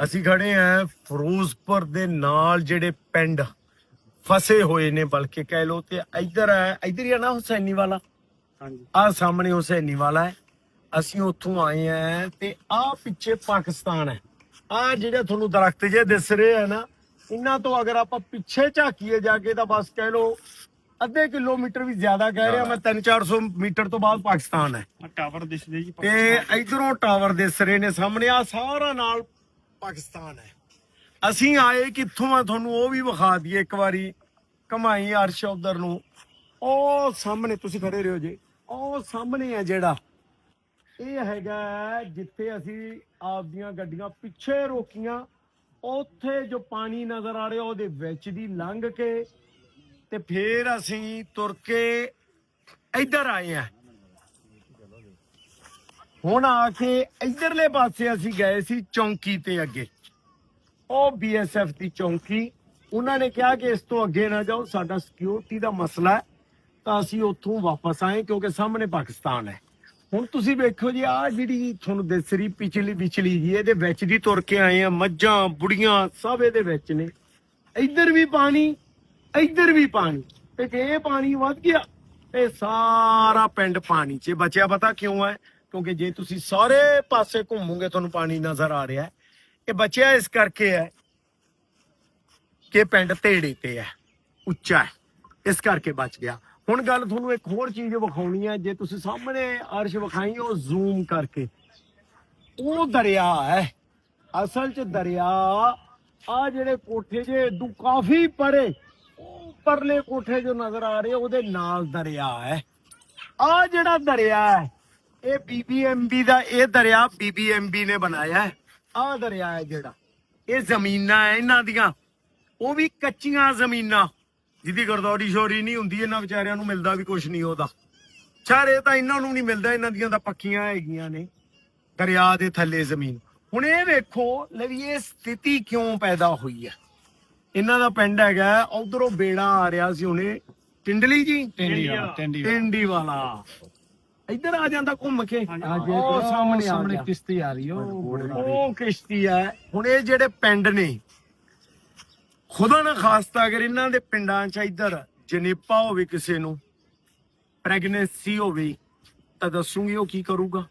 ਅਸੀਂ ਖੜੇ ਆ ਫਿਰੋਜ਼ਪੁਰ ਦੇ ਨਾਲ ਜਿਹੜੇ ਪਿੰਡ ਫਸੇ ਹੋਏ ਨੇ ਬਲਕਿ ਕਹਿ ਲੋ ਤੇ ਇੱਧਰ ਹੈ ਇੱਧਰ ਹੀ ਆ ਨਾ ਹੁਸੈਨੀ ਵਾਲਾ ਹਾਂਜੀ। ਆ ਸਾਹਮਣੇ ਹੁਸੈਨੀ ਵਾਲਾ ਹੈ। ਅਸੀਂ ਉੱਥੋਂ ਆਏ ਆ ਤੇ ਆ ਪਿੱਛੇ ਪਾਕਿਸਤਾਨ ਹੈ। ਆ ਜਿਹੜੇ ਤੁਹਾਨੂੰ ਦਰਖਤ ਜੇ ਦਿਸ ਰਹੇ ਆ ਨਾ ਇਹਨਾਂ ਤੋਂ ਅਗਰ ਆਪਾਂ ਪਿੱਛੇ ਝਾਕੀਏ ਜਾ ਕੇ ਤਾਂ ਬਸ ਕਹਿ ਲੋ ਅੱਧੇ ਕਿਲੋਮੀਟਰ ਵੀ ਜ਼ਿਆਦਾ ਕਹਿ ਰਿਹਾ ਮੈਂ 3-400 ਮੀਟਰ ਤੋਂ ਬਾਅਦ ਪਾਕਿਸਤਾਨ ਹੈ। ਆ ਟਾਵਰ ਦਿਸਦੇ ਜੀ ਤੇ ਇਧਰੋਂ ਟਾਵਰ ਦੇ ਸਰੇ ਨੇ ਸਾਹਮਣੇ ਆ ਸਾਰਾ ਨਾਲ ਪਾਕਿਸਤਾਨ ਹੈ। ਅਸੀਂ ਆਏ ਕਿੱਥੋਂ ਆ ਤੁਹਾਨੂੰ ਉਹ ਵੀ ਵਿਖਾ ਦਈਏ ਇੱਕ ਵਾਰੀ। ਕਮਾਈ, ਅਰਸ਼, ਉਧਰ ਨੂੰ। ਉਹ ਸਾਹਮਣੇ ਤੁਸੀਂ ਖੜੇ ਰਹੋ ਜੀ। ਉਹ ਸਾਹਮਣੇ ਆ ਜਿਹੜਾ। ਇਹ ਹੈਗਾ ਜਿੱਥੇ ਅਸੀਂ ਆਪਦੀਆਂ ਗੱਡੀਆਂ ਪਿੱਛੇ ਰੋਕੀਆਂ। ਉੱਥੇ ਜੋ ਪਾਣੀ ਨਜ਼ਰ ਆ ਰਿਹਾ, ਉਹਦੇ ਵਿੱਚ ਦੀ ਲੰਘ ਕੇ ਤੇ ਫੇਰ ਅਸੀਂ ਤੁਰ ਕੇ ਇੱਧਰ ਆਏ ਆ। ਹੁਣ ਆ ਕੇ ਇਧਰਲੇ ਪਾਸੇ ਅਸੀਂ ਗਏ ਸੀ ਚੌਂਕੀ ਤੇ ਅੱਗੇ। ਉਹ ਬੀਐਸਐਫ ਦੀ ਚੌਂਕੀ। ਉਹਨਾਂ ਨੇ ਕਿਹਾ ਕਿ ਇਸ ਤੋਂ ਅੱਗੇ ਨਾ ਜਾਓ, ਸਾਡਾ ਸਿਕਿਉਰਿਟੀ ਦਾ ਮਸਲਾ ਹੈ। ਤਾਂ ਅਸੀਂ ਉੱਥੋਂ ਵਾਪਸ ਆਏ ਕਿਉਂਕਿ ਸਾਹਮਣੇ ਪਾਕਿਸਤਾਨ ਹੈ। ਹੁਣ ਤੁਸੀਂ ਵੇਖੋ ਜੀ ਆ ਜਿਹੜੀ ਤੁਹਾਨੂੰ ਦਿਸ ਰਹੀ ਪਿਛਲੀ ਪਿਛਲੀ ਜੀ, ਇਹਦੇ ਵਿੱਚ ਦੀ ਤੁਰ ਕੇ ਆਏ ਆ, ਮੱਝਾਂ, ਬੁੜੀਆਂ, ਸਭ ਇਹਦੇ ਵਿੱਚ ਨੇ। ਇੱਧਰ ਵੀ ਪਾਣੀ, ਇੱਧਰ ਵੀ ਪਾਣੀ। ਤੇ ਜੇ ਪਾਣੀ ਵੱਧ ਗਿਆ, ਤੇ ਸਾਰਾ ਪਿੰਡ ਪਾਣੀ 'ਚ ਬਚਿਆ। ਪਤਾ ਕਿਉਂ ਹੈ? ਕਿਉਂਕਿ ਜੇ ਤੁਸੀਂ ਸਾਰੇ ਪਾਸੇ ਘੁੰਮੋਗੇ, ਤੁਹਾਨੂੰ ਪਾਣੀ ਨਜ਼ਰ ਆ ਰਿਹਾ ਹੈ। ਇਹ ਬਚਿਆ ਇਸ ਕਰਕੇ ਹੈ ਕਿ ਪਿੰਡ ਢੇੜੇ ਤੇ ਹੈ, ਉੱਚਾ ਹੈ। ਇਸ ਕਰਕੇ ਬਚ ਗਿਆ। ਹੁਣ ਗੱਲ ਤੁਹਾਨੂੰ ਇੱਕ ਹੋਰ ਚੀਜ਼ ਵਿਖਾਉਣੀ ਹੈ। ਜੇ ਤੁਸੀਂ ਸਾਹਮਣੇ ਅਰਸ਼ ਵਿਖਾਈ, ਉਹ ਜ਼ੂਮ ਕਰਕੇ। ਉਹ ਦਰਿਆ ਹੈ। ਅਸਲ 'ਚ ਦਰਿਆ ਆ ਜਿਹੜੇ ਕੋਠੇ ਜੇ ਦੂ ਕਾਫੀ ਪਰੇ ਉਹ ਪਰਲੇ ਕੋਠੇ ਜੋ ਨਜ਼ਰ ਆ ਰਹੇ, ਉਹਦੇ ਨਾਲ ਦਰਿਆ ਹੈ। ਆ ਜਿਹੜਾ ਦਰਿਆ ਹੈ ਇਹ ਬੀਬੀਐਮਬੀ ਦਾ ਇਹ ਦਰਿਆ ਬੀਬੀਐਮਬੀ ਨੇ ਬਣਾਇਆ ਹੈ। ਆ ਦਰਿਆ ਹੈ ਜਿਹੜਾ। ਇਹ ਜ਼ਮੀਨਾਂ ਹੈ ਇਹਨਾਂ ਦੀਆਂ। ਉਹ ਵੀ ਕੱਚੀਆਂ ਜ਼ਮੀਨਾਂ। ਜਿਹਦੀ ਗਰਦੌਰੀ ਸ਼ੋਰੀ ਨਹੀਂ ਹੁੰਦੀ ਇਹਨਾਂ ਵਿਚਾਰਿਆਂ ਨੂੰ ਮਿਲਦਾ ਵੀ ਕੁਝ ਨਹੀਂ ਉਹਦਾ। ਚਾਰੇ ਤਾਂ ਇਹਨਾਂ ਨੂੰ ਨਹੀਂ ਮਿਲਦਾ ਇਹਨਾਂ ਦੀਆਂ ਤਾਂ ਪੱਕੀਆਂ ਹੈਗੀਆਂ ਨੇ ਦਰਿਆ ਦੇ ਥੱਲੇ ਜ਼ਮੀਨ। ਹੁਣ ਇਹ ਵੇਖੋ ਲੈ ਵੀ ਇਹ ਸਥਿਤੀ ਕਿਉਂ ਪੈਦਾ ਹੋਈ ਹੈ? ਇਹਨਾਂ ਦਾ ਪਿੰਡ ਹੈਗਾ ਉਧਰੋਂ ਬੇੜਾ ਆ ਰਿਹਾ ਸੀ ਹੁਣੇ। ਟਿੰਡਲੀ ਜੀ? ਟਿੰਡੀ ਵਾਲਾ, ਟਿੰਡੀ ਵਾਲਾ। ਇੱਧਰ ਆ ਜਾਂਦਾ ਘੁੰਮ ਕੇ। ਹਾਂਜੀ, ਆ ਉਹ ਜੇ ਉਹ ਸਾਹਮਣੇ ਆ ਸਾਹਮਣੇ ਗਿਆ। ਕਿਸ਼ਤੀ ਆ ਰਹੀ ਉਹ ਉਹ ਕਿਸ਼ਤੀ ਹੈ ਹੁਣ ਇਹ ਜਿਹੜੇ ਪਿੰਡ ਨੇ ਖੁਦਾ ਨਾ ਖਾਸਤਾ ਅਗਰ ਇਹਨਾਂ ਦੇ ਪਿੰਡਾਂ 'ਚ ਇੱਧਰ ਜਨੇਪਾ ਹੋਵੇ ਕਿਸੇ ਨੂੰ ਪ੍ਰੈਗਨੈਂਸੀ ਹੋਵੇ ਤਾਂ ਦੱਸੂਗੀ ਉਹ ਕੀ ਕਰੂਗਾ?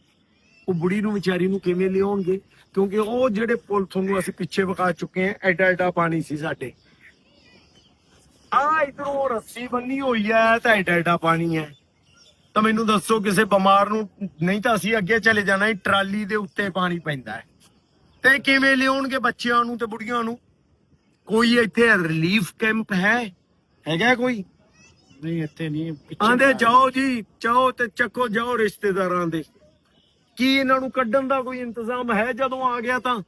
ਉਹ ਬੁੜੀ ਨੂੰ ਵਿਚਾਰੀ ਨੂੰ ਕਿਵੇਂ ਲਿਆਉਣਗੇ? ਕਿਉਂਕਿ ਉਹ ਜਿਹੜੇ ਪੁਲ ਤੁਹਾਨੂੰ ਅਸੀਂ ਪਿੱਛੇ ਵਿਖਾ ਚੁੱਕੇ ਹਾਂ ਐਡਾ ਐਡਾ ਪਾਣੀ ਸੀ ਸਾਡੇ। ਆ ਇਧਰੋਂ ਰੱਸੀ ਬੰਨੀ ਹੋਈ ਹੈ ਤਾਂ ਐਡਾ ਐਡਾ ਪਾਣੀ ਹੈ। ਤਾਂ ਮੈਨੂੰ ਦੱਸੋ ਕਿਸੇ ਬਿਮਾਰ ਨੂੰ ਨਹੀਂ ਤਾਂ ਅਸੀਂ ਅੱਗੇ ਚਲੇ ਜਾਣਾ ਹੀ ਟਰਾਲੀ ਦੇ ਉੱਤੇ ਪਾਣੀ ਪੈਂਦਾ ਹੈ। ਤੇ ਕਿਵੇਂ ਲਿਆਉਣਗੇ ਬੱਚਿਆਂ ਨੂੰ ਤੇ ਬੁੜੀਆਂ ਨੂੰ? ਕੋਈ ਇੱਥੇ ਰਿਲੀਫ ਕੈਂਪ ਹੈ? ਹੈਗਾ ਕੋਈ? ਨਹੀਂ ਇੱਥੇ ਨਹੀਂ ਆਂਦੇ ਜਾਓ ਜੀ ਜਾਓ ਤੇ ਚੱਕੋ ਜਾਓ ਰਿਸ਼ਤੇਦਾਰਾਂ ਦੇ। ਕੀ ਇਹਨਾਂ ਨੂੰ ਕੱਢਣ ਦਾ ਕੋਈ ਇੰਤਜ਼ਾਮ ਹੈ? ਜਦੋਂ ਆ ਗਿਆ ਤਾਂ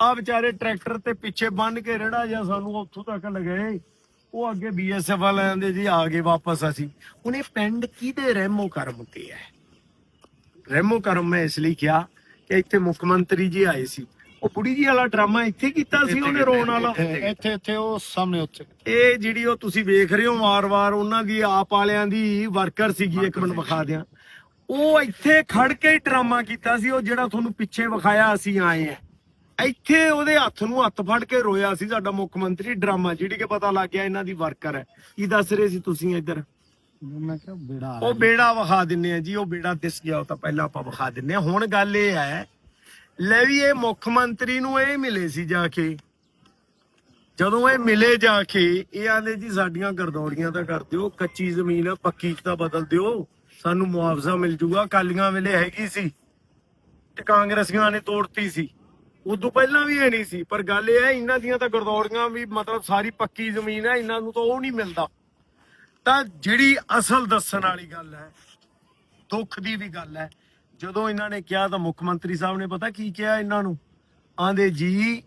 ਆ ਵਿਚਾਰੇ ਟਰੈਕਟਰ ਤੇ ਪਿੱਛੇ ਬੰਨ ਕੇ ਰੜਾ ਜਾਂ ਸਾਨੂੰ ਉੱਥੋਂ ਤੱਕ ਲਗਾਏ ਉਹ ਅੱਗੇ ਬੀਐਸਐਫ ਵਾਲਿਆਂ ਦੇ ਜੀ ਆ ਗਏ ਵਾਪਸ ਅਸੀਂ। ਇਹ ਪਿੰਡ ਕਿਹਦੇ ਰਹਿਮੋ ਕਰਮ ਤੇ ਹੈ? ਰਹਿਮੋ ਕਰਮ ਮੈਂ ਇਸ ਲਈ ਕਿਹਾ ਕਿ ਇੱਥੇ ਮੁੱਖ ਮੰਤਰੀ ਜੀ ਆਏ ਸੀ। ਉਹ ਕੁੜੀ ਜੀ ਵਾਲਾ ਡਰਾਮਾ ਇੱਥੇ ਕੀਤਾ ਸੀ ਉਹਨੇ ਰੋਣ ਵਾਲਾ? ਇੱਥੇ ਇੱਥੇ ਉਹ ਸਾਹਮਣੇ ਉੱਥੇ ਇਹ ਜਿਹੜੀ ਉਹ ਤੁਸੀਂ ਵੇਖ ਰਹੇ ਹੋ ਵਾਰ-ਵਾਰ ਉਹਨਾਂ ਦੀ ਆਪ ਵਾਲਿਆਂ ਦੀ ਵਰਕਰ ਸੀਗੀ ਇੱਕ ਮਿੰਟ ਵਿਖਾ ਦਿਆਂ। ਉਹ ਇੱਥੇ ਖੜ ਕੇ ਡਰਾਮਾ ਕੀਤਾ ਸੀ ਉਹ ਜਿਹੜਾ ਤੁਹਾਨੂੰ ਪਿੱਛੇ ਵਿਖਾਇਆ ਅਸੀਂ ਆਏ ਆ ਇੱਥੇ ਉਹਦੇ ਹੱਥ ਨੂੰ ਹੱਥ ਫੜ ਕੇ ਰੋਇਆ ਸੀ ਸਾਡਾ ਮੁੱਖ ਮੰਤਰੀ ਡਰਾਮਾ ਜਿਹੜੀ ਕਿ ਪਤਾ ਲੱਗ ਗਿਆ ਇਹਨਾਂ ਦੀ ਵਰਕਰ ਹੈ। ਕੀ ਦੱਸ ਰਹੇ ਸੀ ਤੁਸੀਂ ਇੱਧਰ? ਮੈਂ ਕਿਹਾ ਬੇੜਾ ਆ ਉਹ ਬੇੜਾ ਵਿਖਾ ਦਿੰਨੇ ਆ ਜੀ ਉਹ ਬੇੜਾ ਦਿਸ ਗਿਆ ਉਹ ਤਾਂ ਪਹਿਲਾਂ ਆਪਾਂ ਵਿਖਾ ਦਿੰਨੇ ਆ। ਹੁਣ ਗੱਲ ਇਹ ਹੈ ਲੈ ਵੀ ਇਹ ਮੁੱਖ ਮੰਤਰੀ ਨੂੰ ਇਹ ਮਿਲੇ ਸੀ ਜਾ ਕੇ। ਜਦੋਂ ਇਹ ਮਿਲੇ ਜਾ ਕੇ ਇਹ ਆਂਦੇ ਜੀ ਸਾਡੀਆਂ ਗਰਦੌੜੀਆਂ ਤਾਂ ਕਰ ਦਿਓ ਕੱਚੀ ਜ਼ਮੀਨ ਆ ਪੱਕੀ ਚ ਤਾਂ ਬਦਲ ਦਿਓ ਸਾਨੂੰ ਮੁਆਵਜ਼ਾ ਮਿਲ ਜੂਗਾ ਕਾਲੀਆਂ ਵੇਲੇ ਹੈਗੀ ਸੀ ਤੇ ਕਾਂਗਰਸੀਆਂ ਨੇ ਤੋੜਤੀ ਸੀ। ਉਦੋਂ ਪਹਿਲਾਂ ਵੀ ਇਹ ਨਹੀਂ ਸੀ, ਪਰ ਗੱਲ ਇਹ ਹੈ, ਇਹਨਾਂ ਦੀਆਂ ਤਾਂ ਗਰਦੌੜੀਆਂ ਵੀ ਮਤਲਬ ਸਾਰੀ ਪੱਕੀ ਜ਼ਮੀਨ ਹੈ, ਇਹਨਾਂ ਨੂੰ ਤਾਂ ਉਹ ਨਹੀਂ ਮਿਲਦਾ। ਤਾਂ ਜਿਹੜੀ ਅਸਲ ਦੱਸਣ ਵਾਲੀ ਗੱਲ ਹੈ, ਦੁੱਖ ਦੀ ਵੀ ਗੱਲ ਹੈ, ਜਦੋਂ ਇਹਨਾਂ ਨੇ ਕਿਹਾ ਤਾਂ ਮੁੱਖ ਮੰਤਰੀ ਸਾਹਿਬ ਨੇ ਪਤਾ ਕੀ ਕਿਹਾ ਇਹਨਾਂ ਨੂੰ? ਆਂਦੇ ਜੀ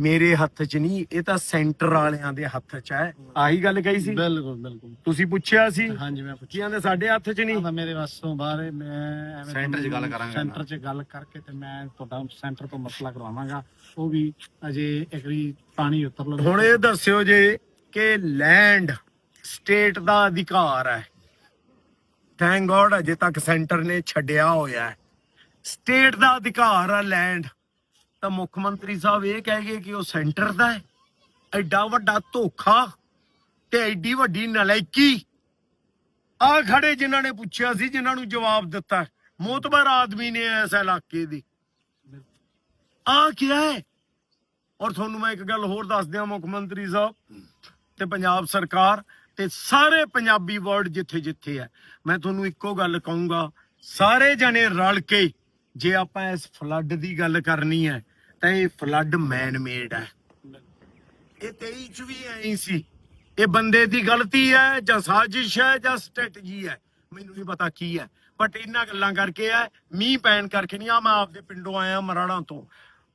ਮੇਰੇ ਹੱਥ 'ਚ ਨਹੀਂ ਇਹ ਤਾਂ ਸੈਂਟਰ ਵਾਲਿਆਂ ਦੇ ਹੱਥ 'ਚ ਹੈ। ਆਹੀ ਗੱਲ ਕਹੀ ਸੀ? ਬਿਲਕੁਲ ਬਿਲਕੁਲ। ਤੁਸੀਂ ਪੁੱਛਿਆ ਸੀ? ਹਾਂਜੀ ਮੈਂ ਪੁੱਛਿਆ। ਆਂਦੇ ਸਾਡੇ ਹੱਥ 'ਚ ਨਹੀਂ? ਤਾਂ ਮੇਰੇ ਵਾਸੋਂ ਬਾਹਰ ਹੈ, ਮੈਂ ਐਵੇਂ ਸੈਂਟਰ 'ਚ ਗੱਲ ਤੁਹਾਨੂੰ ਕਰਾਂਗੇ ਸੈਂਟਰ 'ਚ ਗੱਲ ਕਰਕੇ ਤੇ ਮੈਂ ਤੁਹਾਡਾ ਸੈਂਟਰ ਤੋਂ ਮਸਲਾ ਕਰਵਾਵਾਂਗਾ। ਉਹ ਵੀ ਅਜੇ ਵੀ ਪਾਣੀ ਉਤਰ ਲਵੇ ਹੁਣ ਇਹ ਦੱਸਿਓ ਜੇ ਕਿ ਲੈਂਡ ਸਟੇਟ ਦਾ ਅਧਿਕਾਰ ਹੈ। ਥੈਂਕ ਗੋਡ ਅਜੇ ਤੱਕ ਸੈਂਟਰ ਨੇ ਛੱਡਿਆ ਹੋਇਆ ਹੈ। ਸਟੇਟ ਦਾ ਅਧਿਕਾਰ ਹੈ ਲੈਂਡ। ਤਾਂ ਮੁੱਖ ਮੰਤਰੀ ਸਾਹਿਬ ਇਹ ਕਹਿ ਗਏ ਕਿ ਉਹ ਸੈਂਟਰ ਦਾ ਹੈ। ਐਡਾ ਵੱਡਾ ਧੋਖਾ ਤੇ ਐਡੀ ਵੱਡੀ ਨਲਾਇਕੀ। ਆ ਖੜੇ ਜਿਨ੍ਹਾਂ ਨੇ ਪੁੱਛਿਆ ਸੀ, ਜਿਨ੍ਹਾਂ ਨੂੰ ਜਵਾਬ ਦਿੱਤਾ। ਮੋਤਬਰ ਆਦਮੀ ਨੇ ਇਸ ਇਲਾਕੇ ਦੀ। ਆ ਕੀ ਹੈ? ਔਰ ਤੁਹਾਨੂੰ ਮੈਂ ਇੱਕ ਗੱਲ ਹੋਰ ਦੱਸ ਦਿਆਂ ਮੁੱਖ ਮੰਤਰੀ ਸਾਹਿਬ ਤੇ ਪੰਜਾਬ ਸਰਕਾਰ ਤੇ ਸਾਰੇ ਪੰਜਾਬੀ ਵਰਡ ਜਿੱਥੇ ਜਿੱਥੇ ਹੈ। ਮੈਂ ਤੁਹਾਨੂੰ ਇੱਕੋ ਗੱਲ ਕਹੂੰਗਾ, ਸਾਰੇ ਜਣੇ ਰਲ ਕੇ ਜੇ ਆਪਾਂ ਇਸ ਫਲੱਡ ਦੀ ਗੱਲ ਕਰਨੀ ਹੈ ਤਾਂ ਇਹ ਫਲੱਡ ਮੈਨ ਮੇਡ ਹੈ। ਇਹ 23 ਚ ਵੀ ਐਂ ਸੀ। ਇਹ ਬੰਦੇ ਦੀ ਗਲਤੀ ਹੈ ਜਾਂ ਸਾਜ਼ਿਸ਼ ਹੈ ਜਾਂ ਸਟ੍ਰੈਟਜੀ ਹੈ। ਮੈਨੂੰ ਨਹੀਂ ਪਤਾ ਕੀ ਹੈ। ਬਟ ਇਹਨਾਂ ਗੱਲਾਂ ਕਰਕੇ ਹੈ ਮੀਂਹ ਪੈਣ ਕਰਕੇ ਨਹੀਂ ਆ ਮੈਂ ਆਪਦੇ ਪਿੰਡੋਂ ਆਇਆ ਮਰਾੜਾਂ ਤੋਂ।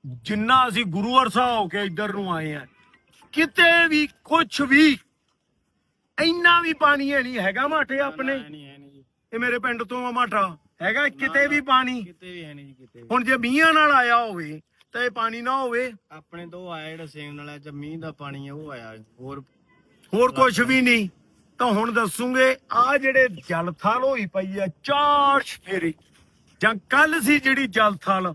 ਜਿੰਨਾ ਅਸੀਂ ਗੁਰੂ ਅਰਸਾ ਹੋ ਕੇ ਇੱਧਰ ਨੂੰ ਆਏ ਆ ਕਿਤੇ ਵੀ ਕੁਝ ਵੀ ਇੰਨਾ ਵੀ ਪਾਣੀ ਹੈ ਨਹੀਂ ਹੈਗਾ ਮਾਠੇ ਆਪਣੇ? ਇਹ ਮੇਰੇ ਪਿੰਡ ਤੋਂ ਆ ਮਾਠਾ। ਹੈਗਾ ਕਿਤੇ ਵੀ ਪਾਣੀ? ਕਿਤੇ ਵੀ ਹੈ ਨਹੀਂ ਜੀ ਕਿਤੇ ਵੀ। ਹੁਣ ਜੇ ਮੀਂਹਾਂ ਨਾਲ ਆਇਆ ਹੋਵੇ ਤਾਂ ਇਹ ਪਾਣੀ ਨਾ ਹੋਵੇ। ਆਪਣੇ ਤੋਂ ਆਇਆ ਜਿਹੜਾ ਸੇਮ ਨਾਲ ਜਦ ਮੀਂਹ ਦਾ ਪਾਣੀ ਹੈ ਉਹ ਆਇਆ। ਹੋਰ ਹੋਰ ਕੁਝ ਵੀ ਨਹੀਂ। ਤਾਂ ਹੁਣ ਦੱਸੂਗੇ ਆ ਜਿਹੜੇ ਜਲ ਥਲ ਹੋਈ ਪਈ ਆ ਚਾਰ ਫੇਰੇ ਜਾਂ ਕੱਲ ਸੀ ਜਿਹੜੀ ਜਲ ਥਲ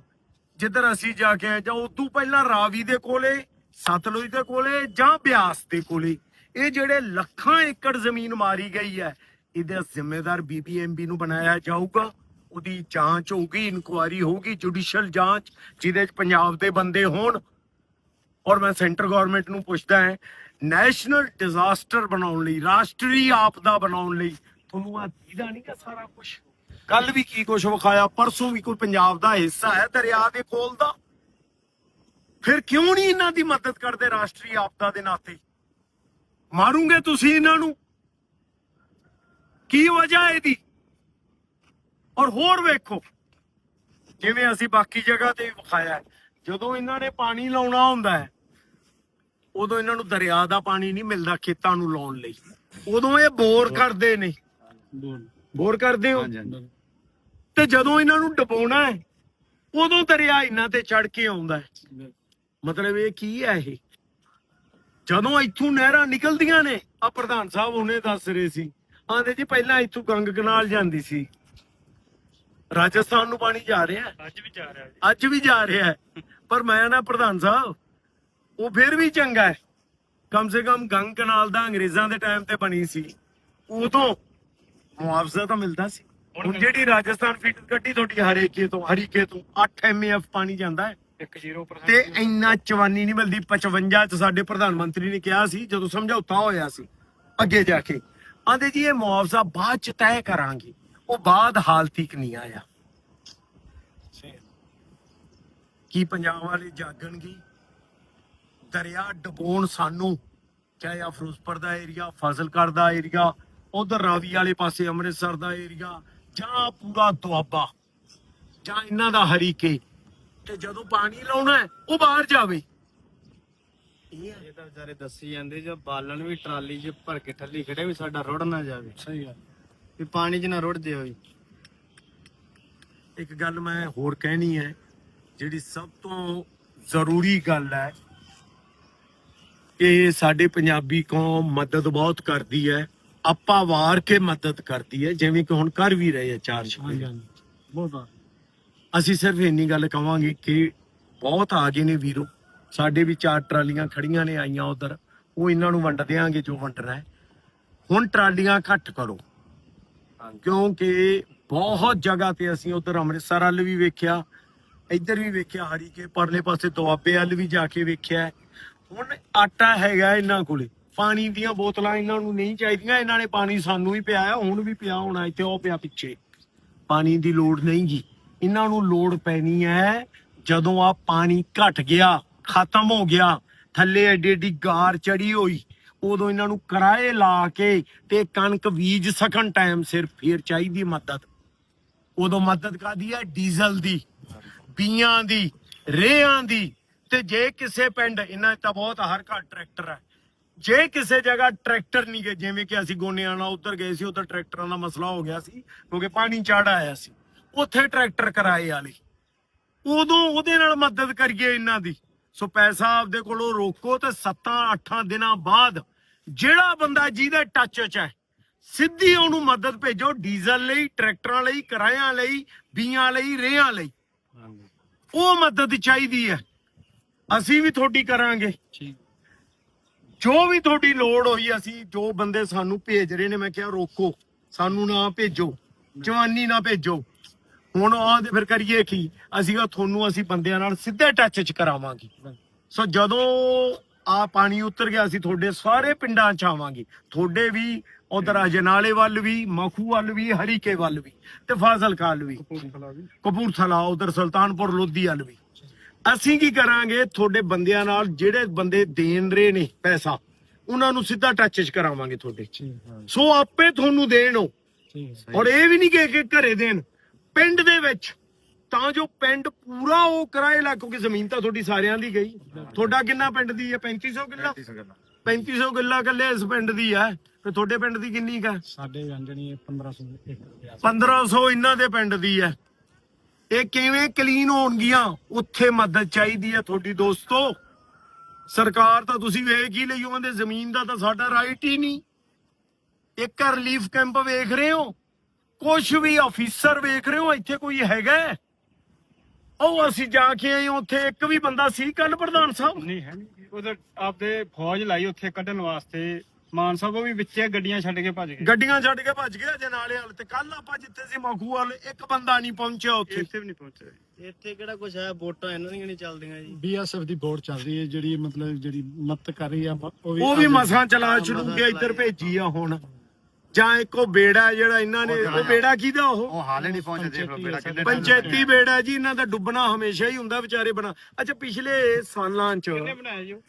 ਜਿੱਧਰ ਅਸੀਂ ਜਾ ਕੇ ਆਏ ਜਾਂ ਉਦੋਂ ਪਹਿਲਾਂ ਰਾਵੀ ਦੇ ਕੋਲੇ ਸਤਲੁਜ ਦੇ ਕੋਲੇ ਜਾਂ ਬਿਆਸ ਦੇ ਕੋਲੇ। ਇਹ ਜਿਹੜੇ ਲੱਖਾਂ ਏਕੜ ਜ਼ਮੀਨ ਮਾਰੀ ਗਈ ਹੈ ਇਹਦੇ ਜ਼ਿੰਮੇਦਾਰ ਬੀਬੀਐਮਬੀ ਨੂੰ ਬਣਾਇਆ ਜਾਊਗਾ। ਉਹਦੀ ਜਾਂਚ ਹੋਊਗੀ ਇਨਕੁਆਇਰੀ ਹੋਊਗੀ ਜੁਡੀਸ਼ੀਅਲ ਜਾਂਚ, ਜਿਹਦੇ ਚ ਪੰਜਾਬ ਦੇ ਬੰਦੇ ਹੋਣ। ਔਰ ਮੈਂ ਸੈਂਟਰ ਗਵਰਨਮੈਂਟ ਨੂੰ ਪੁੱਛਦਾ ਹਾਂ ਨੈਸ਼ਨਲ ਡਿਜ਼ਾਸਟਰ ਬਣਾਉਣ ਲਈ, ਰਾਸ਼ਟਰੀ ਆਪਦਾ ਬਣਾਉਣ ਲਈ ਤੁਹਾਨੂੰ ਆ ਦੀਦਾ ਨਹੀਂ ਕਿ ਸਾਰਾ ਕੁਝ ਕੱਲ ਵੀ ਕੀ ਕੁਝ ਵਿਖਾਇਆ, ਪਰਸੋਂ ਵੀ ਕੋਈ ਪੰਜਾਬ ਦਾ ਹਿੱਸਾ ਹੈ, ਦਰਿਆ ਦੇ ਕੋਲ ਦਾ? ਫਿਰ ਕਿਉਂ ਨਹੀਂ ਇਹਨਾਂ ਦੀ ਮਦਦ ਕਰਦੇ ਰਾਸ਼ਟਰੀ ਆਪਦਾ ਦੇ ਨਾਤੇ? ਮਾਰੂਗੇ ਤੁਸੀਂ ਇਹਨਾਂ ਨੂੰ? ਕੀ ਵਜ੍ਹਾ ਇਹਦੀ? ਔਰ ਹੋਰ ਵੇਖੋ ਜਿਵੇਂ ਅਸੀਂ ਬਾਕੀ ਜਗ੍ਹਾ ਤੇ ਵਿਖਾਇਆ ਜਦੋਂ ਇਹਨਾਂ ਨੇ ਪਾਣੀ ਲਾਉਣਾ ਹੁੰਦਾ ਹੈ ਉਦੋਂ ਇਹਨਾਂ ਨੂੰ ਦਰਿਆ ਦਾ ਪਾਣੀ ਨਹੀਂ ਮਿਲਦਾ ਖੇਤਾਂ ਨੂੰ ਲਾਉਣ ਲਈ। ਉਦੋਂ ਇਹ ਬੋਰ ਕਰਦੇ ਨੇ। ਬੋਰ ਕਰਦੇ ਹੋ? ਤੇ ਜਦੋਂ ਇਹਨਾਂ ਨੂੰ ਡਬੋਣਾ ਹੈ ਉਦੋਂ ਦਰਿਆ ਇਹਨਾਂ ਤੇ ਚੜ ਕੇ ਆਉਂਦਾ ਹੈ। ਮਤਲਬ ਇਹ ਕੀ ਹੈ ਇਹ? ਜਦੋਂ ਇੱਥੋਂ ਨਹਿਰਾਂ ਨਿਕਲਦੀਆਂ ਨੇ ਆ ਪ੍ਰਧਾਨ ਸਾਹਿਬ ਹੁਣੇ ਦੱਸ ਰਹੇ ਸੀ ਆਂਦੇ ਜੀ ਪਹਿਲਾਂ ਇੱਥੋਂ ਗੰਗ ਕਨਾਲ ਜਾਂਦੀ ਸੀ। ਰਾਜਸਥਾਨ ਨੂੰ ਪਾਣੀ ਜਾ ਰਿਹਾ ਅੱਜ ਵੀ ਜਾ ਰਿਹਾ ਜੀ। ਅੱਜ ਵੀ ਜਾ ਰਿਹਾ ਹੈ। ਪਰ ਮੈਂ ਨਾ ਪ੍ਰਧਾਨ ਸਾਹਿਬ ਉਹ ਫਿਰ ਵੀ ਚੰਗਾ ਹੈ। ਕਮ ਸੇ ਕਮ ਗੰਗ ਕਨਾਲ ਦਾ ਅੰਗਰੇਜ਼ਾਂ ਦੇ ਟਾਈਮ ਤੇ ਬਣੀ ਸੀ। ਉਦੋਂ ਮੁਆਵਜ਼ਾ ਤਾਂ ਮਿਲਦਾ ਸੀ। ਹੁਣ ਜਿਹੜੀ ਰਾਜਸਥਾਨ ਫੀਡ ਕੱਢੀ ਤੁਹਾਡੀ ਹਰੇਕੇ ਤੋਂ ਹਰੀਕੇ ਤੋਂ 8 ਐਮਐਫ ਪਾਣੀ ਜਾਂਦਾ ਹੈ। 1% ਤੇ ਇੰਨਾ ਚਵਾਨੀ ਨਹੀਂ ਮਿਲਦੀ। 55 ਚ ਸਾਡੇ ਪ੍ਰਧਾਨ ਮੰਤਰੀ ਨੇ ਕਿਹਾ ਸੀ ਜਦੋਂ ਸਮਝੌਤਾ ਹੋਇਆ ਸੀ ਅੱਗੇ ਜਾ ਕੇ। ਆਂਦੇ ਜੀ ਇਹ ਮੁਆਵਜ਼ਾ ਬਾਅਦ ਚ ਤੈਅ ਕਰਾਂਗੇ। ਉਹ ਬਾਅਦ ਹਾਲ ਤੱਕ ਨਹੀਂ ਆਇਆ। ਕੀ ਪੰਜਾਬ ਵਾਲੇ ਜਾਗਣਗੇ? ਦਰਿਆ ਡਬੋਣ ਸਾਨੂੰ ਚਾਹੇ ਆ ਫਿਰੋਜ਼ਪੁਰ ਦਾ ਏਰੀਆ ਫਾਜ਼ਿਲਕਰ ਦਾ ਏਰੀਆ ਉਧਰ ਰਾਵੀ ਵਾਲੇ ਪਾਸੇ ਅੰਮ੍ਰਿਤਸਰ ਦਾ ਏਰੀਆ ਜਾਂ ਪੂਰਾ ਦੁਆਬਾ ਜਾਂ ਇਹਨਾਂ ਦਾ ਹਰੀਕੇ ਤੇ ਜਦੋਂ ਪਾਣੀ ਲਾਉਣਾ ਉਹ ਬਾਹਰ ਜਾਵੇ। ਇਹ ਤਾਂ ਵਿਚਾਰੇ ਦੱਸੀ ਜਾਂਦੇ ਜੇ ਬਾਲਣ ਵੀ ਟਰਾਲੀ 'ਚ ਭਰ ਕੇ ਠੱਲੀ ਖੜੇ ਵੀ ਸਾਡਾ ਰੁੜ ਨਾ ਜਾਵੇ। ਸਹੀ ਗੱਲ। ਵੀ ਪਾਣੀ 'ਚ ਨਾ ਰੁੜ ਜੇ ਹੋਈ। ਇੱਕ ਗੱਲ ਮੈਂ ਹੋਰ ਕਹਿਣੀ ਹੈ ਜਿਹੜੀ ਸਭ ਤੋਂ ਜ਼ਰੂਰੀ ਗੱਲ ਹੈ ਕਿ ਸਾਡੇ ਪੰਜਾਬੀ ਕੌਮ ਮਦਦ ਬਹੁਤ ਕਰਦੀ ਹੈ ਆਪਾ ਵਾਰ ਕੇ ਮਦਦ ਕਰਦੀ ਹੈ ਜਿਵੇਂ ਕਿ ਹੁਣ ਕਰ ਵੀ ਰਹੇ ਆ ਚਾਰ ਹਾਂਜੀ ਬਹੁਤ ਅਸੀਂ ਸਿਰਫ ਇੰਨੀ ਗੱਲ ਕਵਾਂਗੇ ਕਿ ਬਹੁਤ ਆ ਗਏ ਨੇ ਵੀਰੋ। ਸਾਡੇ ਵੀ ਚਾਰ ਟਰਾਲੀਆਂ ਖੜੀਆਂ ਨੇ ਆਈਆਂ ਉਧਰ। ਉਹ ਇਹਨਾਂ ਨੂੰ ਵੰਡ ਦਿਆਂਗੇ ਜੋ ਵੰਡਣਾ ਹੈ। ਹੁਣ ਟਰਾਲੀਆਂ ਘੱਟ ਕਰੋ। ਕਿਉਂਕਿ ਬਹੁਤ ਜਗ੍ਹਾ ਤੇ ਅਸੀਂ ਉਧਰ ਅੰਮ੍ਰਿਤਸਰ ਵੱਲ ਵੀ ਵੇਖਿਆ, ਇੱਧਰ ਵੀ ਵੇਖਿਆ ਹਰੀ ਕੇ ਪਰਲੇ ਪਾਸੇ ਦੁਆਬੇ ਵੱਲ ਵੀ ਜਾ ਕੇ ਵੇਖਿਆ। ਹੁਣ ਆਟਾ ਹੈਗਾ ਇਹਨਾਂ ਕੋਲੇ, ਪਾਣੀ ਦੀਆਂ ਬੋਤਲਾਂ ਇਹਨਾਂ ਨੂੰ ਨਹੀਂ ਚਾਹੀਦੀਆਂ, ਇਹਨਾਂ ਨੇ ਪਾਣੀ ਸਾਨੂੰ ਹੀ ਪਿਆ ਹੁਣ ਵੀ ਪਿਆ ਹੋਣਾ ਇੱਥੇ, ਉਹ ਪਿਆ ਪਿੱਛੇ। ਪਾਣੀ ਦੀ ਲੋੜ ਨਹੀਂ ਗੀ ਇਹਨਾਂ ਨੂੰ ਲੋੜ ਪੈਣੀ ਹੈ, ਜਦੋਂ ਆ ਪਾਣੀ ਘਟ ਗਿਆ, ਖਤਮ ਹੋ ਗਿਆ, ਥੱਲੇ ਐਡੀ ਐਡੀ ਗਾਰ ਚੜੀ ਹੋਈ ਉਦੋਂ ਇਹਨਾਂ ਨੂੰ ਕਿਰਾਏ ਲਾ ਕੇ ਤੇ ਕਣਕ ਬੀਜ ਸਕਣ ਟਾਈਮ ਸਿਰ ਫੇਰ ਚਾਹੀਦੀ ਮਦਦ। ਉਦੋਂ ਮਦਦ ਕਾਦੀ ਹੈ? ਡੀਜ਼ਲ ਦੀ, ਬੀਆਂ ਦੀ, ਰੇਹਾਂ ਦੀ। ਤੇ ਜੇ ਕਿਸੇ ਪਿੰਡ, ਇਹਨਾਂ ਤਾਂ ਬਹੁਤ ਹਰ ਘਰ ਟਰੈਕਟਰ ਹੈ। ਜੇ ਕਿਸੇ ਜਗ੍ਹਾ ਟਰੈਕਟਰ ਨਹੀਂ ਗਏ, ਜਿਵੇਂ ਕਿ ਅਸੀਂ ਗੋਨਿਆਂ ਨਾਲ ਉੱਧਰ ਗਏ ਸੀ, ਉੱਧਰ ਟਰੈਕਟਰਾਂ ਦਾ ਮਸਲਾ ਹੋ ਗਿਆ ਸੀ, ਕਿਉਂਕਿ ਪਾਣੀ ਚੜ ਆਇਆ ਸੀ। ਉੱਥੇ ਟਰੈਕਟਰ ਕਿਰਾਏ ਵਾਲੇ। ਉਦੋਂ ਉਹਦੇ ਨਾਲ ਮਦਦ ਕਰੀਏ ਇਹਨਾਂ ਦੀ। ਸੋ ਪੈਸਾ ਆਪਦੇ ਕੋਲੋਂ ਰੋਕੋ ਤੇ 7-8 ਦਿਨਾਂ ਬਾਅਦ ਜਿਹੜਾ ਬੰਦਾ ਜਿਹਦੇ ਟੱਚ 'ਚ ਹੈ ਸਿੱਧੀ ਉਹਨੂੰ ਮਦਦ ਭੇਜੋ ਡੀਜ਼ਲ ਲਈ ਟਰੈਕਟਰਾਂ ਲਈ ਕਿਰਾਇਆਂ ਲਈ ਬੀਆਂ ਲਈ ਰੇਹਾਂ ਲਈ। ਉਹ ਮਦਦ ਚਾਹੀਦੀ ਹੈ। ਅਸੀਂ ਵੀ ਤੁਹਾਡੀ ਕਰਾਂਗੇ। ਜੋ ਵੀ ਤੁਹਾਡੀ ਲੋੜ ਹੋਈ ਅਸੀਂ ਜੋ ਬੰਦੇ ਸਾਨੂੰ ਭੇਜ ਰਹੇ ਨੇ ਮੈਂ ਕਿਹਾ ਰੋਕੋ। ਸਾਨੂੰ ਨਾ ਭੇਜੋ। ਜਵਾਨੀ ਨਾ ਭੇਜੋ। ਹੁਣ ਤੇ ਫਿਰ ਕਰੀਏ ਕੀ? ਅਸੀਂ ਕਹਾ ਤੁਹਾਨੂੰ ਅਸੀਂ ਬੰਦਿਆਂ ਨਾਲ ਸਿੱਧੇ ਟੱਚ 'ਚ ਕਰਾਵਾਂਗੇ। ਸੋ ਜਦੋਂ ਆ ਪਾਣੀ ਉਤਰ ਗਿਆ ਅਸੀਂ ਤੁਹਾਡੇ ਸਾਰੇ ਪਿੰਡਾਂ 'ਚ ਆਵਾਂਗੇ। ਤੁਹਾਡੇ ਵੀ ਉਧਰ ਅਜਨਾਲੇ ਵੱਲ ਵੀ ਮਖੂ ਵੱਲ ਵੀ ਹਰੀਕੇ ਵੱਲ ਵੀ ਤੇ ਫਾਜ਼ਿਲਕਾ ਵੱਲ ਵੀ। ਕਪੂਰਥਲਾ ਉਧਰ ਸੁਲਤਾਨਪੁਰ ਲੋਧੀ ਵੱਲ ਵੀ। ਅਸੀਂ ਕੀ ਕਰਾਂਗੇ? ਤੁਹਾਡੇ ਬੰਦਿਆਂ ਨਾਲ ਜਿਹੜੇ ਬੰਦੇ ਦੇਣ ਰਹੇ ਨੇ ਪੈਸਾ ਉਹਨਾਂ ਨੂੰ ਸਿੱਧਾ ਟੱਚ 'ਚ ਕਰਾਵਾਂਗੇ ਤੁਹਾਡੇ ਸੋ ਆਪੇ ਤੁਹਾਨੂੰ ਦੇਣ ਉਹ। ਔਰ ਇਹ ਵੀ ਨਹੀਂ ਕਿ ਘਰੇ ਦੇਣ। ਪਿੰਡ ਦੇ ਵਿੱਚ ਤਾਂ ਜੋ ਪਿੰਡ ਪੂਰਾ ਉਹ ਕਿਰਾਏ ਲਾ ਕਿਉਂਕਿ ਜ਼ਮੀਨ ਤਾਂ ਤੁਹਾਡੀ ਸਾਰਿਆਂ ਦੀ ਗਈ। ਤੁਹਾਡਾ ਕਿੰਨਾ ਪਿੰਡ ਦੀ ਹੈ? 3500 ਕਿੱਲਾ? 3500 ਕਿੱਲਾ। ਕੱਲੇ ਇਸ ਪਿੰਡ ਦੀ ਹੈ। ਤੇ ਤੁਹਾਡੇ ਪਿੰਡ ਦੀ ਕਿੰਨੀ ਕਾ ਸਾਡੇ ਅੰਜਣੀ 1500 ਇੱਕ। 1500 ਇਹਨਾਂ ਦੇ ਪਿੰਡ ਦੀ ਹੈ। ਇਹ ਕਿਵੇਂ ਕਲੀਨ ਹੋਣਗੀਆਂ? ਉੱਥੇ ਮਦਦ ਚਾਹੀਦੀ ਹੈ ਤੁਹਾਡੀ ਦੋਸਤੋ। ਸਰਕਾਰ ਤਾਂ ਤੁਸੀਂ ਵੇਖ ਹੀ ਲਈ ਉਹਦੇ ਜ਼ਮੀਨ ਦਾ ਤਾਂ ਸਾਡਾ ਰਾਈਟ ਹੀ ਨਹੀਂ। ਇੱਕ ਰਿਲੀਫ ਕੈਂਪ ਵੇਖ ਰਹੇ ਹੋ? ਕੁਝ ਵੀ ਅਫੀਸਰ ਵੇਖ ਰਹੇ ਹੋ ਇੱਥੇ ਕੋਈ ਹੈਗਾ? ਉਹ ਅਸੀਂ ਜਾ ਕੇ ਆਏ ਉੱਥੇ ਇੱਕ ਵੀ ਬੰਦਾ ਸੀ ਕੱਲ ਪ੍ਰਧਾਨ ਸਾਹਿਬ? ਨਹੀਂ ਹੈ ਨਹੀਂ। ਉਹਦੇ ਆਪਦੇ ਫੌਜ ਲਾਈ ਉੱਥੇ ਕੱਢਣ ਵਾਸਤੇ। ਮਾਨ ਸਾਹਿਬ ਉਹ ਵੀ ਵਿੱਚੇ ਗੱਡੀਆਂ ਛੱਡ ਕੇ ਭੱਜ ਗਏ। ਗੱਡੀਆਂ ਛੱਡ ਕੇ ਭੱਜ ਗਏ ਅਜੇ ਨਾਲੇ ਹਾਲ ਤੇ। ਕੱਲ ਆਪਾਂ ਜਿੱਥੇ ਸੀ ਮਖੂ ਵਾਲ ਇੱਕ ਬੰਦਾ ਨਹੀਂ ਪਹੁੰਚਿਆ ਉੱਥੇ। ਇੱਥੇ ਵੀ ਨਹੀਂ ਪਹੁੰਚੇ ਇੱਥੇ ਕਿਹੜਾ ਕੁਝ ਹੈ? ਵੋਟਾਂ ਇਹਨਾਂ ਦੀਆਂ ਨਹੀਂ ਚੱਲਦੀਆਂ ਜੀ। ਬੀਐਸਐਫ ਦੀ ਬੋਰਡ ਚੱਲ ਰਹੀ ਹੈ ਜਿਹੜੀ ਮਤਲਬ ਜਿਹੜੀ ਮਦਦ ਕਰ ਰਹੀ ਆ ਉਹ ਵੀ ਮਸਾਂ ਚਲਾ ਛੜੂਗੇ ਇੱਧਰ ਭੇਜੀ ਆ ਹੁਣ। ਜਾਂ ਇੱਕੋ ਬੇੜਾ ਜਿਹੜਾ ਇਹਨਾਂ ਨੇ ਉਹ ਬੇੜਾ ਕਿਹਦਾ ਉਹ? ਉਹ ਹਾਲੇ ਨਹੀਂ ਪਹੁੰਚੇ ਦੇਖ ਲਓ ਬੇੜਾ ਕਿੰਨੇ ਪੰਚਾਇਤੀ ਬੇੜਾ ਜੀ ਇਹਨਾਂ ਦਾ ਡੁੱਬਣਾ ਹਮੇਸ਼ਾ ਹੀ ਹੁੰਦਾ ਵਿਚਾਰੇ ਬਣਾ। ਅੱਛਾ ਪਿਛਲੇ ਸਾਲਾਂ ਚ ਕਿਹਨੇ ਬਣਾਇਆ ਜੀ ਉਹ?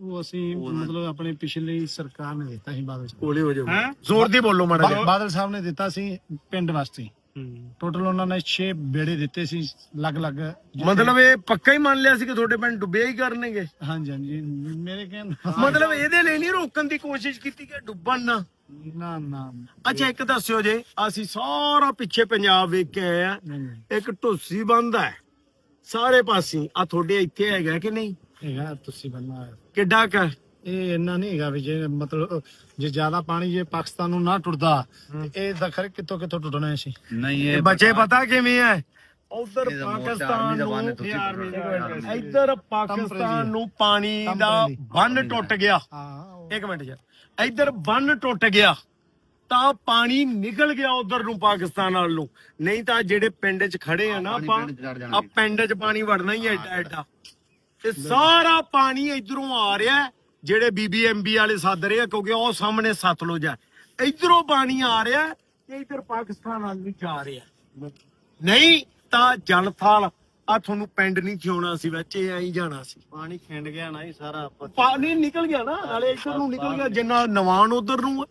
ਉਹ ਅਸੀਂ ਮਤਲਬ ਆਪਣੇ ਪਿਛਲੀ ਸਰਕਾਰ ਨੇ ਦਿੱਤਾ ਸੀ ਬਾਦਲ ਸਾਹਿਬ। ਕੋਲੇ ਹੋ ਜਾਓ। ਹੈਂ? ਜ਼ੋਰ ਦੀ ਬੋਲੋ ਮਾੜਾ ਬਾ- ਜਿਹਾ। ਬਾਦਲ ਸਾਹਿਬ ਨੇ ਦਿੱਤਾ ਸੀ ਪਿੰਡ ਵਾਸਤੇ। ਟੋਟਲ ਉਹਨਾਂ ਨੇ 6 ਬੇੜੇ ਦਿੱਤੇ ਸੀ ਅਲੱਗ-ਅਲੱਗ ਮਤਲਬ ਇਹ ਪੱਕਾ ਹੀ ਮੰਨ ਲਿਆ ਸੀ ਕਿ ਤੁਹਾਡੇ ਪਿੰਡ ਡੁੱਬਿਆ ਹੀ ਕਰਨਗੇ? ਹਾਂਜੀ ਹਾਂਜੀ। ਮੇਰੇ ਕਹਿਣ ਮਤਲਬ ਇਹਦੇ ਲਈ ਨਹੀਂ ਰੋਕਣ ਦੀ ਕੋਸ਼ਿਸ਼ ਕੀਤੀ ਕਿ ਡੁੱਬਣ ਨਾ। ਨਾ ਨਾ ਅੱਛਾ ਇੱਕ ਦੱਸਿਓ ਜੇ ਅਸੀਂ ਸਾਰਾ ਪਿੱਛੇ ਪੰਜਾਬ ਵੇਖ ਕੇ ਆਏ ਆ। ਨਹੀਂ ਇੱਕ ਢੁੱਸੀ ਬੰਦ ਹੈ ਸਾਰੇ ਪਾਸੇ ਆ ਤੁਹਾਡੇ ਇੱਥੇ ਹੈਗਾ ਕਿ ਨਹੀਂ? ਹੈਗਾ ਤੁਸੀਂ ਬੰਨਾ ਕਿੱਡਾ ਕ? ਇਹ ਇੰਨਾ ਨਹੀਂ ਹੈਗਾ ਵੀ ਜੇ ਮਤਲਬ ਜੇ ਜ਼ਿਆਦਾ ਪਾਣੀ ਜੇ ਪਾਕਿਸਤਾਨ ਨੂੰ ਨਾ ਟੁੱਟਦਾ ਤੇ ਇਹ ਦਖਰ ਕਿੱਥੋਂ ਕਿੱਥੋਂ ਟੁੱਟਣਾ ਸੀ ਨਹੀਂ ਇਹ ਬੱਚੇ ਪਤਾ ਕਿਵੇਂ ਹੈ ਉਧਰ ਪਾਕਿਸਤਾਨ ਨੂੰ ਇੱਧਰ ਪਾਕਿਸਤਾਨ ਨੂੰ ਪਾਣੀ ਦਾ। ਬੰਨ ਟੁੱਟ ਗਿਆ। ਹਾਂ ਇੱਕ ਮਿੰਟ ਜੀ। ਇੱਧਰ ਬੰਨ ਟੁੱਟ ਗਿਆ ਤਾਂ ਪਾਣੀ ਨਿਕਲ ਗਿਆ ਉਧਰ ਨੂੰ ਪਾਕਿਸਤਾਨ ਵੱਲ ਨੂੰ। ਨਹੀਂ ਤਾਂ ਜਿਹੜੇ ਪਿੰਡ 'ਚ ਖੜੇ ਆ ਨਾ ਆਪਾਂ ਆ ਪਿੰਡ 'ਚ ਪਾਣੀ ਵੜਨਾ ਹੀ ਐਡਾ ਐਡਾ। ਤੇ ਸਾਰਾ ਪਾਣੀ ਇਧਰੋਂ ਆ ਰਿਹਾ ਜਿਹੜੇ ਬੀਬੀਐਮਬੀ ਵਾਲੇ ਸੱਦ ਰਹੇ ਆ ਕਿਉਂਕਿ ਉਹ ਸਾਹਮਣੇ ਸਤਲੁਜ ਹੈ ਇਧਰੋਂ ਪਾਣੀ ਆ ਰਿਹਾ ਤੇ ਇਧਰ ਪਾਕਿਸਤਾਨ ਵੱਲ ਨੂੰ ਜਾ ਰਿਹਾ। ਨਹੀਂ ਤਾਂ ਜਲ ਥਲ ਆ ਤੁਹਾਨੂੰ ਪਿੰਡ ਨਹੀਂ ਜਿਉਣਾ ਸੀ ਵਿੱਚ ਇਹ ਐਂ ਹੀ ਜਾਣਾ ਸੀ। ਪਾਣੀ ਖਿੰਡ ਗਿਆ ਨਾ ਜੀ ਸਾਰਾ ਪਾਣੀ ਨਿਕਲ ਗਿਆ ਨਾ ਨਾਲੇ ਇੱਧਰ ਨੂੰ ਨਿਕਲ ਗਿਆ ਜਿੰਨਾ ਨਵਾਨ ਉਧਰ ਨੂੰ ਆ।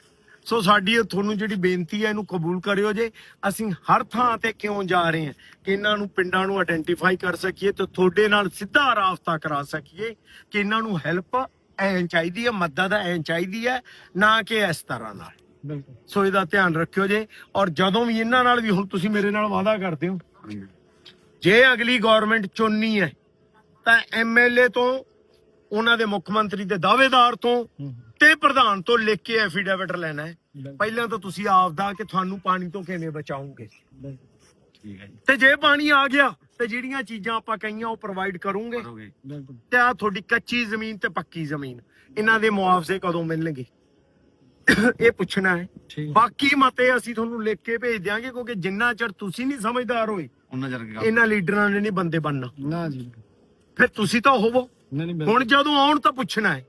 ਸੋ ਸਾਡੀ ਇਹ ਤੁਹਾਨੂੰ ਜਿਹੜੀ ਬੇਨਤੀ ਹੈ ਇਹਨੂੰ ਕਬੂਲ ਕਰਿਓ ਜੇ ਅਸੀਂ ਹਰ ਥਾਂ ਤੇ ਕਿਉਂ ਜਾ ਰਹੇ ਹਾਂ ਕਿ ਇਹਨਾਂ ਨੂੰ ਪਿੰਡਾਂ ਨੂੰ ਆਇਡੈਂਟੀਫਾਈ ਕਰ ਸਕੀਏ ਤੇ ਤੁਹਾਡੇ ਨਾਲ ਸਿੱਧਾ ਰਾਬਤਾ ਕਰਾ ਸਕੀਏ ਕਿ ਇਹਨਾਂ ਨੂੰ ਹੈਲਪ ਐਂ ਚਾਹੀਦੀ ਹੈ ਮਦਦ ਐਂ ਚਾਹੀਦੀ ਹੈ ਨਾ ਕਿ ਇਸ ਤਰ੍ਹਾਂ ਨਾਲ। ਬਿਲਕੁਲ। ਸੋ ਇਹਦਾ ਧਿਆਨ ਰੱਖਿਓ ਜੇ ਔਰ ਜਦੋਂ ਵੀ ਇਹਨਾਂ ਨਾਲ ਵੀ ਹੁਣ ਤੁਸੀਂ ਮੇਰੇ ਨਾਲ ਵਾਅਦਾ ਕਰਦੇ ਹੋ ਜੇ ਅਗਲੀ ਗਵਰਨਮੈਂਟ ਚੁਣਨੀ ਹੈ ਤਾਂ ਐਮਐਲਏ ਤੋਂ ਉਹਨਾਂ ਦੇ ਮੁੱਖ ਮੰਤਰੀ ਦੇ ਦਾਅਵੇਦਾਰ ਤੋਂ ਤੇ ਪ੍ਰਧਾਨ ਤੋਂ ਲਿਖ ਕੇ ਐਫੀਡੇਵਿਟ ਲੈਣਾ ਹੈ। ਪਹਿਲਾਂ ਤਾਂ ਤੁਸੀਂ ਆਪਦਾ ਕਿ ਤੁਹਾਨੂੰ ਪਾਣੀ ਤੋਂ ਕਿਵੇਂ ਬਚਾਉਂਗੇ ਤੇ ਜੇ ਪਾਣੀ ਆ ਗਿਆ ਤੇ ਜਿਹੜੀਆਂ ਚੀਜ਼ਾਂ ਆਪਾਂ ਕਹੀਆਂ ਉਹ ਪ੍ਰੋਵਾਈਡ ਕਰੋਗੇ? ਤੇ ਆ ਤੁਹਾਡੀ ਕੱਚੀ ਜ਼ਮੀਨ ਤੇ ਪੱਕੀ ਜ਼ਮੀਨ। ਇਹਨਾਂ ਦੇ ਮੁਆਵਜ਼ੇ ਕਦੋਂ ਮਿਲਣਗੇ? ਇਹ ਪੁੱਛਣਾ ਹੈ। ਬਾਕੀ ਮਤੇ ਅਸੀਂ ਤੁਹਾਨੂੰ ਲਿਖ ਕੇ ਭੇਜ ਦਿਆਂਗੇ ਕਿਉਂਕਿ ਜਿੰਨਾ ਚਿਰ ਤੁਸੀਂ ਨਹੀਂ ਸਮਝਦਾਰ ਹੋਏ ਉਹਨਾਂ ਜਰ ਕੇ ਇਹਨਾਂ ਲੀਡਰਾਂ ਨੇ ਨਹੀਂ ਬੰਦੇ ਬਣਨਾ। ਨਾ ਜੀ। ਫਿਰ ਤੁਸੀਂ ਤਾਂ ਹੋਵੋ ਨਹੀਂ ਨਹੀਂ ਬਿਲਕੁਲ। ਹੁਣ ਜਦੋਂ ਆਉਣ ਤਾਂ ਪੁੱਛਣਾ ਹੈ।